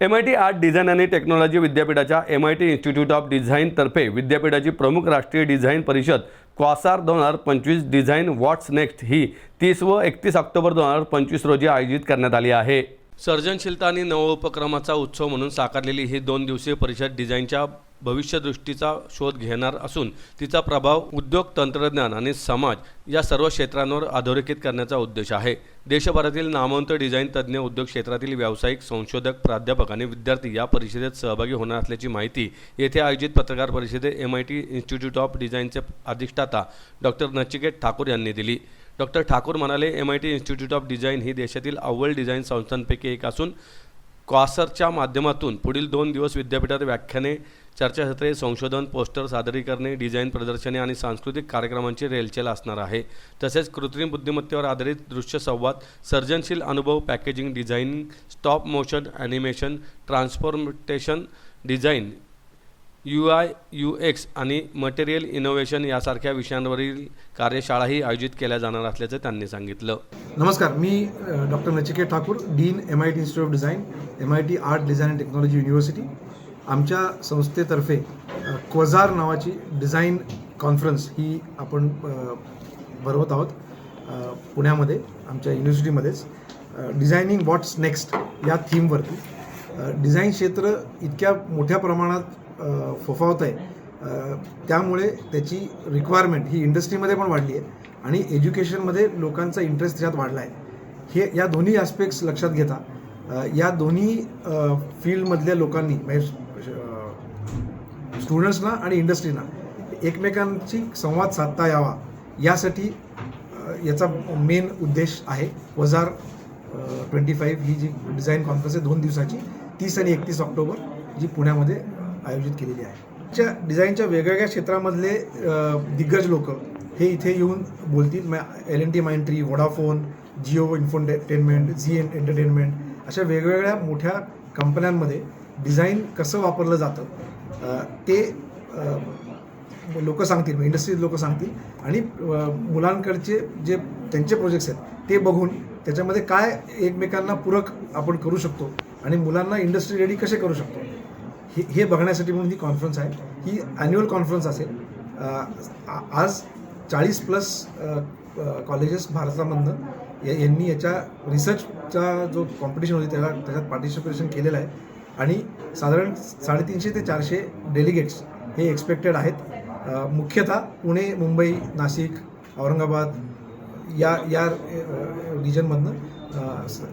M I T art design आणि technology विद्यापीठाच्या M I T institute of डिझाईनतर्फे विद्यापीठाची प्रमुख राष्ट्रीय डिझाईन परिषद क्वासार दोन हजार पंचवीस डिझाईन व्हॉट्स नेक्स्ट ही तीस व एकतीस ऑक्टोबर दोन हजार पंचवीस रोजी आयोजित करण्यात आली आहे. सर्जनशीलता आणि नवोपक्रमाचा उत्सव म्हणून साकारलेली ही दोन दिवसीय परिषद डिझाईनच्या भविष्यदृष्टीचा शोध घेणार असून तिचा प्रभाव उद्योग तंत्रज्ञान आणि समाज या सर्व क्षेत्रांवर अधोरेखित करण्याचा उद्देश आहे. देशभरातील नामवंत डिझाईन तज्ज्ञ उद्योग क्षेत्रातील व्यावसायिक संशोधक प्राध्यापक आणि विद्यार्थी या परिषदेत सहभागी होणार असल्याची माहिती येथे आयोजित पत्रकार परिषदेत M I T institute of डिझाईनचे अधिष्ठाता डॉक्टर नचिकेत ठाकूर यांनी दिली. डॉक्टर ठाकूर म्हणाले M I T institute of design ही देशातील अव्वल डिझाईन संस्थांपैकी एक असून क्वासरच्या माध्यमातून पुढील दोन दिवस विद्यापीठात व्याख्याने चर्चासत्रे संशोधन पोस्टर सादरीकरणे डिझाईन प्रदर्शने आणि सांस्कृतिक कार्यक्रमांची रेलचेल असणार आहे. तसेच कृत्रिम बुद्धिमत्तेवर आधारित दृश्य संवाद सर्जनशील अनुभव packaging designing stop motion animation transformation design U I U X आणि मटेरियल इनोव्हेशन यासारख्या विषयांवरील कार्यशाळाही आयोजित केल्या जाणार असल्याचं त्यांनी सांगितलं. नमस्कार मी doctor Nachiket Thakur dean M I T institute of design M I T art design and technology university आमच्या संस्थेतर्फे क्वझार नावाची डिझाईन कॉन्फरन्स ही आपण भरवत आहोत पुण्यामध्ये आमच्या युनिव्हर्सिटीमध्येच डिझायनिंग व्हॉट्स नेक्स्ट या थीमवरती डिझाईन क्षेत्र इतक्या मोठ्या प्रमाणात फोफावत आहे. त्यामुळे त्याची रिक्वायरमेंट ही इंडस्ट्रीमध्ये पण वाढली आहे आणि एज्युकेशनमध्ये लोकांचा इंटरेस्ट त्याच्यात वाढला आहे. हे या दोन्ही ॲस्पेक्ट्स लक्षात घेता या दोन्ही फील्डमधल्या लोकांनी म्हणजे स्टुडंट्सना आणि इंडस्ट्रीना एकमेकांची संवाद साधता यावा. यासाठी याचा मेन उद्देश आहे. वजार ट्वेंटी फाईव्ह ही जी डिझाईन कॉन्फरन्स आहे दोन दिवसाची तीस आणि एकतीस ऑक्टोबर जी पुण्यामध्ये आयोजित केलेली आहे. च्या डिझाईनच्या वेगवेगळ्या क्षेत्रामधले दिग्गज लोक हे इथे येऊन बोलतील. L N T Mindtree Vodafone Jio infotainment Zee and entertainment अशा वेगवेगळ्या मोठ्या कंपन्यांमध्ये डिझाईन कसं वापरलं जातं ते लोक सांगतील इंडस्ट्रीज लोक सांगतील. आणि मुलांकडचे जे त्यांचे प्रोजेक्ट्स आहेत ते बघून त्याच्यामध्ये काय एकमेकांना पूरक आपण करू शकतो आणि मुलांना इंडस्ट्री रेडी कसे करू शकतो. हे हे बघण्यासाठी म्हणून ही कॉन्फरन्स आहे. ही ॲन्युअल कॉन्फरन्स असेल. आज चाळीस प्लस कॉलेजेस भारतामधनं या- यांनी याच्या रिसर्चचा जो कॉम्पिटिशन होती त्याला त्याच्यात पार्टिसिपेशन केलेलं आहे. आणि साधारण साडेतीनशे ते चारशे डेलिगेट्स हे एक्सपेक्टेड आहेत. मुख्यतः पुणे मुंबई नाशिक औरंगाबाद या या रिजनमधनं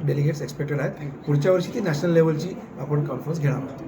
डेलिगेट्स एक्सपेक्टेड आहेत. पुढच्या वर्षी ती नॅशनल लेवलची आपण कॉन्फरन्स घेणार आहोत.